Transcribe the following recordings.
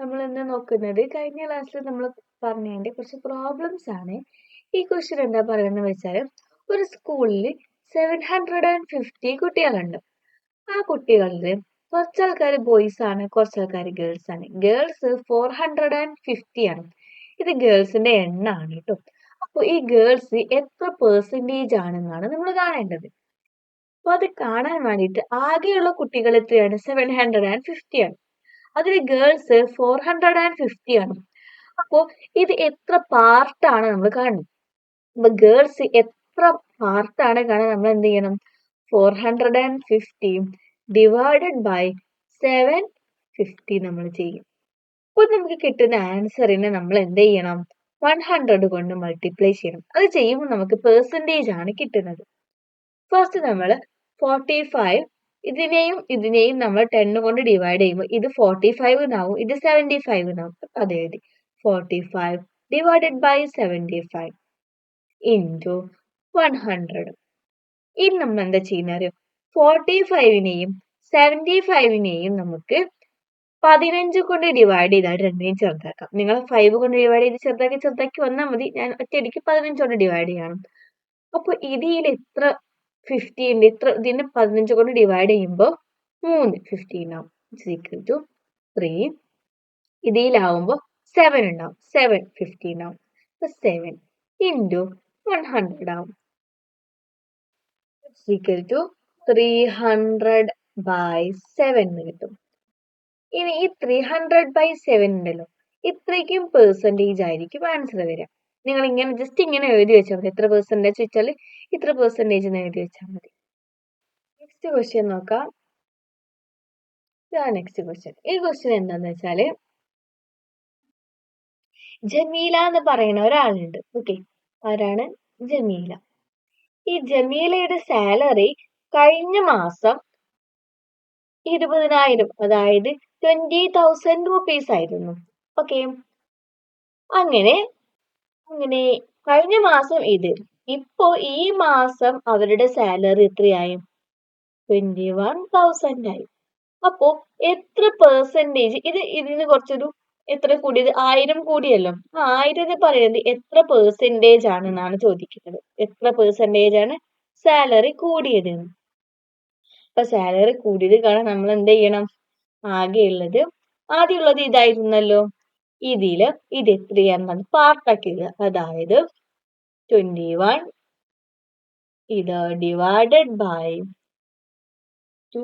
നമ്മൾ ഇന്ന് നോക്കുന്നത്? കഴിഞ്ഞ ക്ലാസ്സിൽ നമ്മൾ പറഞ്ഞതിന്റെ കുറച്ച് പ്രോബ്ലംസ് ആണ്. ഈ ക്വസ്റ്റ്യൻ എന്താ പറയുന്നത് വെച്ചാൽ ഒരു സ്കൂളിൽ സെവൻ ഹൺഡ്രഡ് ആൻഡ് ഫിഫ്റ്റി കുട്ടികളുണ്ട്. ആ കുട്ടികളിൽ കുറച്ച് ആൾക്കാർ ബോയ്സ് ആണ് കുറച്ച് ആൾക്കാർ ഗേൾസ് ആണ്. Girls four hundred and fifty ആണ്. ഇത് ഗേൾസിന്റെ എണ്ണമാണ് കേട്ടോ അപ്പോൾ ഈ ഗേൾസ് എത്ര പെർസെന്റേജ് ആണെന്നാണ് നമ്മൾ കാണേണ്ടത്. അപ്പൊ അത് കാണാൻ വേണ്ടിയിട്ട് ആകെയുള്ള കുട്ടികൾ എത്രയാണ്? സെവൻ ഹൺഡ്രഡ് ആൻഡ് ഫിഫ്റ്റി ആണ്. അതിൽ girls four hundred and fifty ആണ്. അപ്പോൾ ഇത് എത്ര പാർട്ടാണ് നമ്മൾ കാണുന്നത്? അപ്പൊ ഗേൾസ് എത്ര പാർട്ടാണ് കാണാൻ നമ്മൾ എന്ത് ചെയ്യണം? Four hundred and fifty divided by seven fifty നമ്മൾ ചെയ്യും. അപ്പോൾ നമുക്ക് കിട്ടുന്ന ആൻസറിനെ നമ്മൾ എന്ത് ചെയ്യണം? വൺ ഹൺഡ്രഡ് കൊണ്ട് മൾട്ടിപ്ലൈ ചെയ്യണം. അത് ചെയ്യുമ്പോൾ നമുക്ക് പെർസെന്റേജ് ആണ് കിട്ടുന്നത്. ഫസ്റ്റ് നമ്മൾ ഫോർട്ടി ഫൈവ് ഇതിനെയും ഇതിനെയും നമ്മൾ ടെൻ കൊണ്ട് ഡിവൈഡ് ചെയ്യുമ്പോൾ ഇത് ഫോർട്ടി ഫൈവ് എന്നാവും ഇത് സെവന്റി ഫൈവ് എന്നാവും അത് എഴുതി forty five divided by seventy five into one hundred ഇനി നമ്മൾ എന്താ ചെയ്യുന്ന അറിയോ? ഫോർട്ടി ഫൈവിനെയും സെവന്റി ഫൈവിനെയും നമുക്ക് പതിനഞ്ച് കൊണ്ട് ഡിവൈഡ് ചെയ്താൽ രണ്ടിനെയും ചെറുതാക്കാം. നിങ്ങൾ ഫൈവ് കൊണ്ട് ഡിവൈഡ് ചെയ്ത് ചെറുതാക്കി ചെറുതാക്കി വന്നാൽ മതി. ഞാൻ ഒറ്റയടിക്ക് പതിനഞ്ച് കൊണ്ട് ഡിവൈഡ് ചെയ്യണം. അപ്പോൾ ഇതിൽ എത്ര ഫിഫ്റ്റീൻ ഇത്ര ഇതിനെ പതിനഞ്ച് കൊണ്ട് ഡിവൈഡ് ചെയ്യുമ്പോൾ മൂന്ന്. ഫിഫ്റ്റീൻ ആവും. ഈക്വൽ ടു ത്രീ ഇതിലാവുമ്പോൾ സെവൻ ഉണ്ടാവും. സെവൻ ഫിഫ്റ്റീൻ ആവും. സെവൻ ഇന്റു വൺ ഹൺഡ്രഡ് ആവും. Equal to three hundred by seven എന്ന് കിട്ടും. ഇനി ഈ ത്രീ ഹൺഡ്രഡ് ബൈ സെവൻ ഉണ്ടല്ലോ ഇത്രയ്ക്കും പെർസെന്റേജ് ആയിരിക്കും ആൻസർ വരിക. നിങ്ങൾ ഇങ്ങനെ ജസ്റ്റ് ഇങ്ങനെ എഴുതി വെച്ചാൽ മതി. എത്ര പെർസെന്റേജ് വെച്ചാൽ ഇത്ര പെർസെന്റേജ് എഴുതി വെച്ചാൽ മതി. നെക്സ്റ്റ് ക്വസ്റ്റ്യൻ നോക്കാം. നെക്സ്റ്റ് ക്വസ്റ്റ്യൻ ഈ ക്വസ്റ്റ്യൻ എന്താന്ന് വെച്ചാൽ ജമീല എന്ന് പറയുന്ന ഒരാളുണ്ട്. ഓക്കെ ആരാണ്? ജമീല. ഈ ജമീലയുടെ സാലറി കഴിഞ്ഞ മാസം ഇരുപതിനായിരം അതായത് ട്വന്റി തൗസൻഡ് റുപ്പീസ് ആയിരുന്നു. ഓക്കെ അങ്ങനെ അങ്ങനെ കഴിഞ്ഞ മാസം ഇത്. ഇപ്പോ ഈ മാസം അവരുടെ സാലറി എത്രയായി? ട്വന്റി വൺ തൗസൻഡ് ആയി. അപ്പോ എത്ര പെർസെന്റേജ് ഇത് ഇതിന് കുറച്ചൊരു എത്ര കൂടിയത്? ആയിരം കൂടിയല്ലോ. ആ ആയിരം പറയുന്നത് എത്ര പെർസെന്റേജ് ആണെന്നാണ് ചോദിക്കുന്നത്. എത്ര പെർസെന്റേജ് ആണ് സാലറി കൂടിയത്? അപ്പൊ സാലറി കൂടിയത് കാരണം നമ്മൾ എന്ത് ചെയ്യണം? ആകെയുള്ളത് ആദ്യമുള്ളത് ഇതായിരുന്നല്ലോ. ഇതിൽ ഇത് എത്രയാണെന്നാണ് പാർട്ടാക്കിയത് അതായത് ട്വന്റി വൺ ഇത് divided by two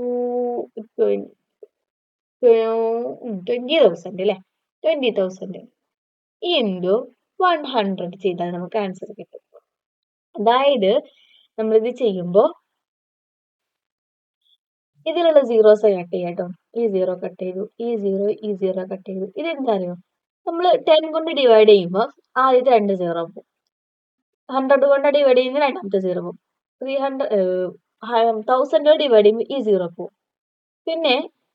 twenty thousand അല്ലെ? Twenty thousand into one hundred ചെയ്താൽ നമുക്ക് ആൻസർ കിട്ടും. അതായത് നമ്മളിത് ചെയ്യുമ്പോൾ ഇതിലുള്ള സീറോസ് കട്ട് ചെയ്യാം ഈ സീറോ കട്ട് ചെയ്തു ഈ സീറോ ഈ സീറോ കട്ട് ചെയ്തു. ഇതെന്താ അറിയോ? നമ്മൾ ടെൻ കൊണ്ട് ഡിവൈഡ് ചെയ്യുമ്പോൾ ആദ്യത്തെ രണ്ട് സീറോ പോകും ഹൺഡ്രഡ് കൊണ്ട് ഡിവൈഡ് ചെയ്യുമ്പോൾ രണ്ടാമത്തെ സീറോ പോകും ത്രീ ഹൺഡ്രഡ് തൗസൻഡ് ഡിവൈഡ് ചെയ്യുമ്പോൾ ഈ സീറോ പോകും പിന്നെ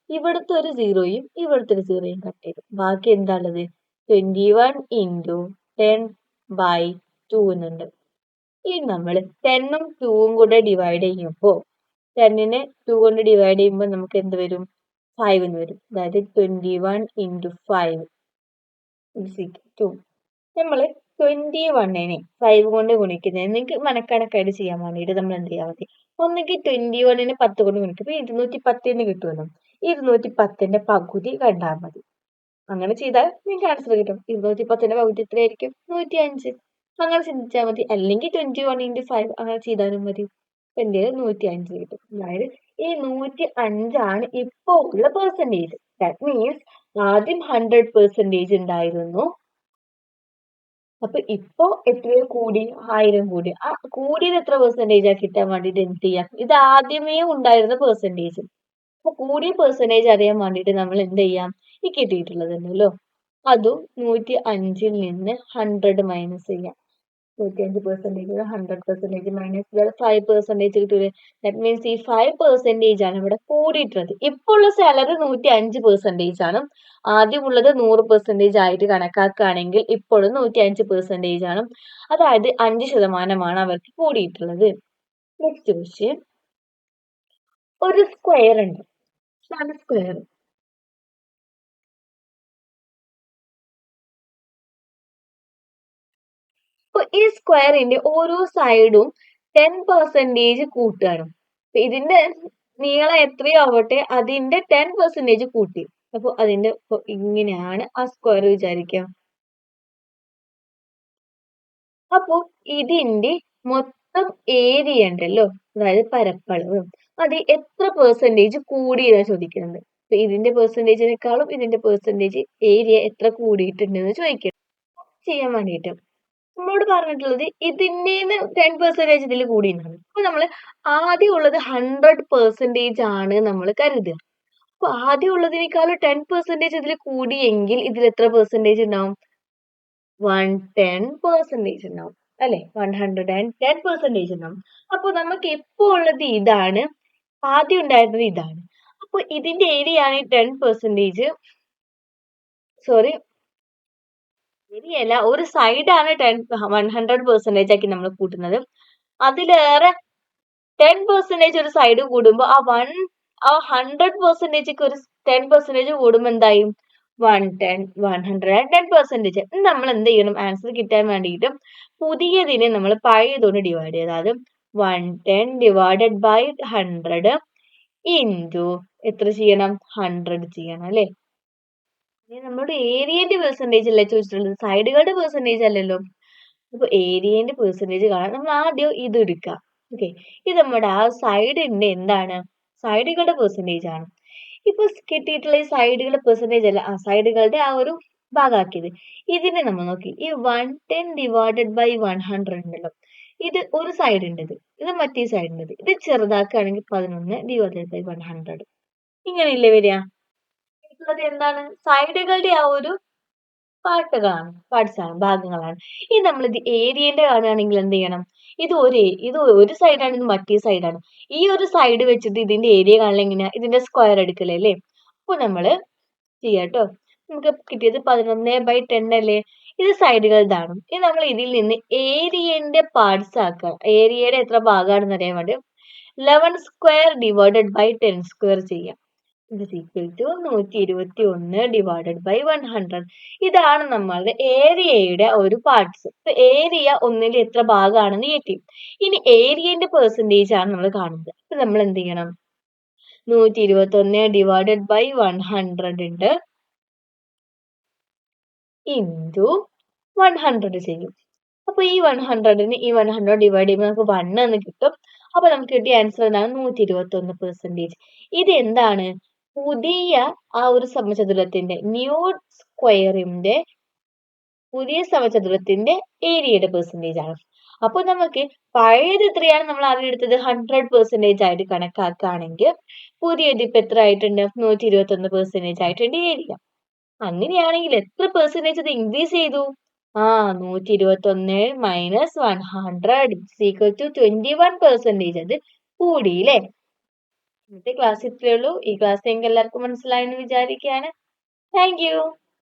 ഇവിടുത്തെ ഒരു സീറോയും ഇവിടുത്തെ ഒരു സീറോയും കട്ട് ചെയ്തു. ബാക്കി എന്താണുള്ളത്? Twenty one into ten by two എന്നുണ്ട്. ഈ നമ്മൾ ടെന്നും ടൂവും കൂടെ ഡിവൈഡ് ചെയ്യുമ്പോൾ ടെന്നിനെ ടു കൊണ്ട് ഡിവൈഡ് ചെയ്യുമ്പോൾ നമുക്ക് എന്ത് വരും? ഫൈവ് എന്ന് വരും. അതായത് twenty one into five to നമ്മൾ ട്വന്റി വണ്ണിനെ ഫൈവ് കൊണ്ട് ഗുണിക്കുന്നത്. നിങ്ങൾക്ക് മനക്കണക്കായിട്ട് ചെയ്യാൻ വേണ്ടിയിട്ട് നമ്മൾ എന്ത് ചെയ്യാൻ മതി? ഒന്നുകിൽ ട്വന്റി വണ്ണിനെ പത്ത് കൊണ്ട് ഗുണിക്കും ഇപ്പൊ ഇരുന്നൂറ്റി പത്തിന് കിട്ടുമല്ലോ ഇരുന്നൂറ്റി പത്തിന്റെ പകുതി കണ്ടാൽ മതി. അങ്ങനെ ചെയ്താൽ നിങ്ങൾക്ക് ആൻസർ കിട്ടും. ഇരുന്നൂറ്റി പത്തിന്റെ പകുതി എത്രയായിരിക്കും? നൂറ്റി അഞ്ച് അങ്ങനെ ചിന്തിച്ചാൽ മതി. അല്ലെങ്കിൽ ട്വന്റി വൺ ഇന്റു ഫൈവ് അങ്ങനെ ചെയ്താലും മതി. എന്റെ നൂറ്റി അഞ്ച് കിട്ടും. അതായത് ഈ നൂറ്റി അഞ്ചാണ് ഇപ്പോ ഉള്ള പെർസെന്റേജ് ദാറ്റ് മീൻസ് ആദ്യം ഹൺഡ്രഡ് പെർസെന്റേജ് ഉണ്ടായിരുന്നു. അപ്പൊ ഇപ്പോ എത്രയോ കൂടി? ആയിരം കൂടി. ആ കൂടിയത് എത്ര പെർസെന്റേജ് ആ കിട്ടാൻ വേണ്ടിയിട്ട് എന്ത് ചെയ്യാം? ഇത് ആദ്യമേ ഉണ്ടായിരുന്ന പെർസെന്റേജ് അപ്പൊ കൂടിയ പെർസെന്റേജ് അറിയാൻ വേണ്ടിട്ട് നമ്മൾ എന്ത് ചെയ്യാം? ഈ കിട്ടിയിട്ടുള്ളത് ഉണ്ടല്ലോ അതും നൂറ്റി അഞ്ചിൽ നിന്ന് ഹൺഡ്രഡ് മൈനസ് ചെയ്യാം. അഞ്ച് percentage hundred percentage minus five percentage കിട്ടൂലേ. ദാറ്റ് മീൻസ് ഈ ഫൈവ് പെർസെന്റേജ് ആണ് ഇവിടെ കൂടിയിട്ടുള്ളത്. ഇപ്പോൾ ഉള്ള സാലറി നൂറ്റി അഞ്ച് പെർസെന്റേജ് ആണ്. ആദ്യം ഉള്ളത് നൂറ് പെർസെന്റേജ് ആയിട്ട് കണക്കാക്കുകയാണെങ്കിൽ ഇപ്പോഴും നൂറ്റി അഞ്ച് ആണ്. അതായത് അഞ്ച് ശതമാനമാണ് അവർക്ക് കൂടിയിട്ടുള്ളത്. നെക്സ്റ്റ് ക്വസ്റ്റ്യൻ ഒരു സ്ക്വയർ ഉണ്ട്. സ്ക്വയർ ഈ സ്ക്വയറിന്റെ ഓരോ സൈഡും ടെൻ പെർസെന്റേജ് കൂട്ടുകയാണ്. ഇതിന്റെ നീളം എത്രയാവട്ടെ അതിന്റെ ടെൻ പെർസെന്റേജ് കൂട്ടി. അപ്പൊ അതിന്റെ ഇങ്ങനെയാണ് ആ സ്ക്വയർ വിചാരിക്കാം അപ്പൊ ഇതിന്റെ മൊത്തം ഏരിയ ഉണ്ടല്ലോ അതായത് പരപ്പളവ്. അത് എത്ര പെർസെന്റേജ് കൂടിയതാ ചോദിക്കുന്നത്? അപ്പൊ ഇതിന്റെ പെർസെന്റേജിനേക്കാളും ഇതിന്റെ പെർസെന്റേജ് ഏരിയ എത്ര കൂടിയിട്ടുണ്ടെന്ന് ചോദിക്കണം ചെയ്യാൻ വേണ്ടിയിട്ട്. നമ്മളോട് പറഞ്ഞിട്ടുള്ളത് ഇതിന്റെ ടെൻ പെർസെന്റേജ് ഇതിൽ കൂടി എന്നാണ് അപ്പോൾ നമ്മൾ ആദ്യം ഉള്ളത് ഹൺഡ്രഡ് പെർസെന്റേജ് ആണ് നമ്മൾ കരുതുക. അപ്പോൾ ആദ്യം ഉള്ളതിനേക്കാളും ടെൻ പെർസെന്റേജ് ഇതിൽ കൂടിയെങ്കിൽ ഇതിൽ എത്ര പെർസെന്റേജ് ഉണ്ടാവും വൺ ടെൻ പെർസെന്റേജ് ഉണ്ടാവും അല്ലെ? One hundred and ten percentage ഉണ്ടാവും അപ്പോൾ നമുക്ക് എപ്പോ ഉള്ളത് ഇതാണ്. ആദ്യം ഉണ്ടായിരുന്നത് ഇതാണ്. അപ്പോൾ ഇതിന്റെ ഏരിയ ആണ് ടെൻ പെർസെന്റേജ് സോറി ഏരിയല്ല ഒരു സൈഡാണ് ടെൻ വൺ ഹൺഡ്രഡ് പെർസെന്റേജ് ആക്കി നമ്മൾ കൂട്ടുന്നത്. അതിലേറെ ടെൻ പെർസെന്റേജ് ഒരു സൈഡ് കൂടുമ്പോൾ ആ വൺ ആ ഹൺഡ്രഡ് പെർസെന്റേജ് ഒരു ടെൻ പെർസെന്റേജ് കൂടുമ്പോൾ എന്തായും? One ten one hundred ten percentage നമ്മൾ എന്ത് ചെയ്യണം? ആൻസർ കിട്ടാൻ വേണ്ടിയിട്ട് പുതിയതിനെ നമ്മൾ പഴയതുകൊണ്ട് ഡിവൈഡ് ചെയ്യുക അതായത് one ten divided by hundred into എത്ര ചെയ്യണം? ഹൺഡ്രഡ് ചെയ്യണം അല്ലേ? ഇനി നമ്മുടെ ഏരിയന്റെ പെർസെന്റേജ് അല്ലേ ചോദിച്ചിട്ടുള്ളത്? സൈഡുകളുടെ പെർസെന്റേജ് അല്ലല്ലോ. അപ്പൊ ഏരിയന്റെ പെർസെന്റേജ് കാണാൻ നമ്മൾ ആദ്യം ഇത് എടുക്കാം ഓക്കെ ഇത് നമ്മുടെ ആ സൈഡിന്റെ എന്താണ്? സൈഡുകളുടെ പെർസെന്റേജ് ആണ്. ഇപ്പൊ കിട്ടിയിട്ടുള്ള ഈ സൈഡുകളുടെ പെർസെന്റേജ് അല്ല ആ സൈഡുകളുടെ ആ ഒരു ഭാഗമാക്കിയത്. ഇതിനെ നമ്മൾ നോക്കി. ഈ one ten divided by one hundred ഉണ്ടല്ലോ. ഇത് ഒരു സൈഡ് ഇത് മറ്റേ സൈഡ് ഇത് ചെറുതാക്കുകയാണെങ്കിൽ പതിനൊന്ന് ഡിവൈഡഡ് ബൈ വൺ ഹൺഡ്രഡ് ഇങ്ങനെയല്ലേ വരിക? ഉള്ളത് എന്താണ്? സൈഡുകളുടെ ആ ഒരു പാട്ടുകളാണ് പാർട്സാണ് ഭാഗങ്ങളാണ്. ഇത് നമ്മൾ ഇത് ഏരിയന്റെ കാണുകയാണെങ്കിൽ എന്ത് ചെയ്യണം? ഇത് ഒരു ഇത് ഒരു സൈഡാണ് ഇത് മറ്റേ സൈഡാണ്. ഈ ഒരു സൈഡ് വെച്ചിട്ട് ഇതിന്റെ ഏരിയ കാണാൻ എങ്ങനെയാ? ഇതിന്റെ സ്ക്വയർ എടുക്കലല്ലേ അപ്പൊ നമ്മൾ ചെയ്യാട്ടോ നമുക്ക് കിട്ടിയത് പതിനൊന്ന് ബൈ ടെൻ അല്ലേ? ഇത് സൈഡുകൾ ഇതാണ് ഇനി നമ്മൾ ഇതിൽ നിന്ന് ഏരിയന്റെ പാർട്സ് ആക്കുക. ഏരിയയുടെ എത്ര ഭാഗമാണെന്ന് അറിയാൻ വേണ്ടി. Eleven square divided by ten square ചെയ്യാം. നൂറ്റി ഇരുപത്തി ഒന്ന് ഡിവൈഡഡ് ബൈ വൺ ഹൺഡ്രഡ് ഇതാണ് നമ്മളുടെ ഏരിയയുടെ ഒരു പാർട്സ് ഏരിയ ഒന്നിൽ എത്ര ഭാഗമാണെന്ന് കിട്ടി ഇനി ഏരിയന്റെ പെർസെന്റേജ് ആണ് നമ്മൾ കാണുന്നത്. അപ്പൊ നമ്മൾ എന്ത് ചെയ്യണം? നൂറ്റി ഇരുപത്തി ഒന്ന് ഡിവൈഡഡ് ബൈ വൺ ഹൺഡ്രഡ് ഉണ്ട് ഇന്റു വൺ ഹൺഡ്രഡ് ചെയ്യും. അപ്പൊ ഈ വൺ ഹൺഡ്രഡിന് ഈ വൺ ഹൺഡ്രഡ് ഡിവൈഡ് ചെയ്യുമ്പോൾ നമുക്ക് വൺ എന്ന് കിട്ടും. അപ്പൊ നമുക്ക് കിട്ടിയ ആൻസർ എന്താണ്? നൂറ്റി ഇരുപത്തി ഒന്ന് പെർസെന്റേജ് ഇത് എന്താണ്? പുതിയ ആ ഒരു സമചതുരത്തിന്റെ ന്യൂ സ്ക്വയറിന്റെ പുതിയ സമചതുരത്തിന്റെ ഏരിയയുടെ പെർസെന്റേജ് ആണ്. അപ്പോൾ നമുക്ക് പഴയത് എത്രയാണ് നമ്മൾ ആദ്യം എടുത്തത്? ഹൺഡ്രഡ് പെർസെന്റേജ് ആയിട്ട് കണക്കാക്കുകയാണെങ്കിൽ പുതിയത് ഇപ്പൊ എത്ര ആയിട്ടുണ്ട്? നൂറ്റി ഇരുപത്തി ഒന്ന് പെർസെന്റേജ് ആയിട്ടുണ്ട് ഏരിയ. അങ്ങനെയാണെങ്കിൽ എത്ര പെർസെന്റേജ് അത് ഇൻക്രീസ് ചെയ്തു? ആ നൂറ്റി ഇരുപത്തി ഒന്ന് minus one hundred is equal to twenty one percentage അത് കൂടിയില്ലേ ഇന്നത്തെ ക്ലാസ് ഇത്രയേ ഉള്ളൂ. ഈ ക്ലാസ് നിങ്ങൾക്ക് എല്ലാവർക്കും മനസ്സിലായെന്ന് വിചാരിക്കുകയാണ്. താങ്ക്